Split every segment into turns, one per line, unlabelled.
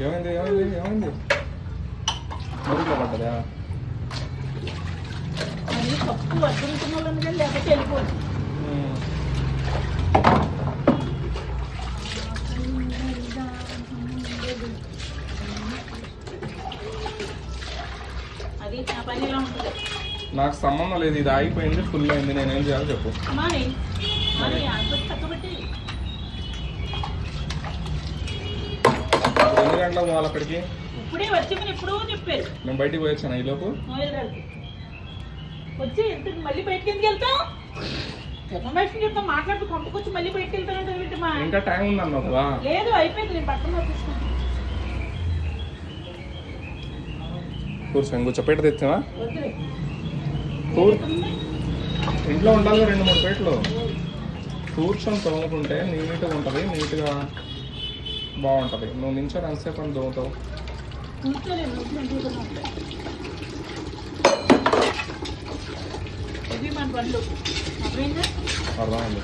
ఏమైంది ఏమైంది ఏమైంది మురికిలో పడ్డదా
మళ్ళీ తప్పు వడ్డించిన వాళ్ళని కానీ లేకపోతే వెళ్ళిపోదు
ఉమ్.
అది నా పని ఇలా ఉంటుంది
నాకు సంబంధం లేదు ఇది ఆగిపోయింది ఫుల్ అయింది నేనేం చేయాలో చెప్పు గంటలకు పోవాలి అక్కడికి?
ఇప్పుడే వచ్చిందని ఎప్పుడూ చెప్పారు.
నేను బయటికి పోయొచ్చాను ఈ లోపు?
వచ్చి మళ్ళీ బయటికి ఎందుకు వెళ్తాం ఇన్ఫర్మేషన్ చెప్తాం మాట్లాడుతూ పంపుకొచ్చి మళ్ళీ బయటికి వెళ్తానంటే ఏంటి మా
ఇంకా టైం ఉంది అన్నావుగా
లేదు అయిపోయింది నేను పక్కన తీసుకుంటాను
కూర్చొని కూర్చో పీట తెచ్చావా? ఇంట్లో ఉండాలి రెండు మూడు పీటలు. కూర్చొని తోముకుంటే నీట్గా ఉంటుంది నీట్గా బాగుంటుంది. నువ్వు నించొని ఎంతసేపు అని తోముతావు
అర్థమైంది.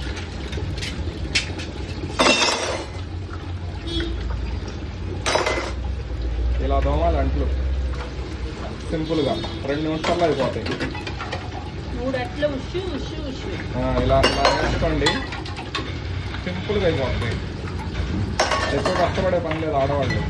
ఇలా దోమాలి అంట్లు. సింపుల్గా. రెండు నిమిషాల్లో అయిపోతాయి. ఇలా ఇలా వేసుకోండి. సింపుల్గా అయిపోతాయి. ఎక్కువ కష్టపడే పని లేదు ఆడవాళ్ళు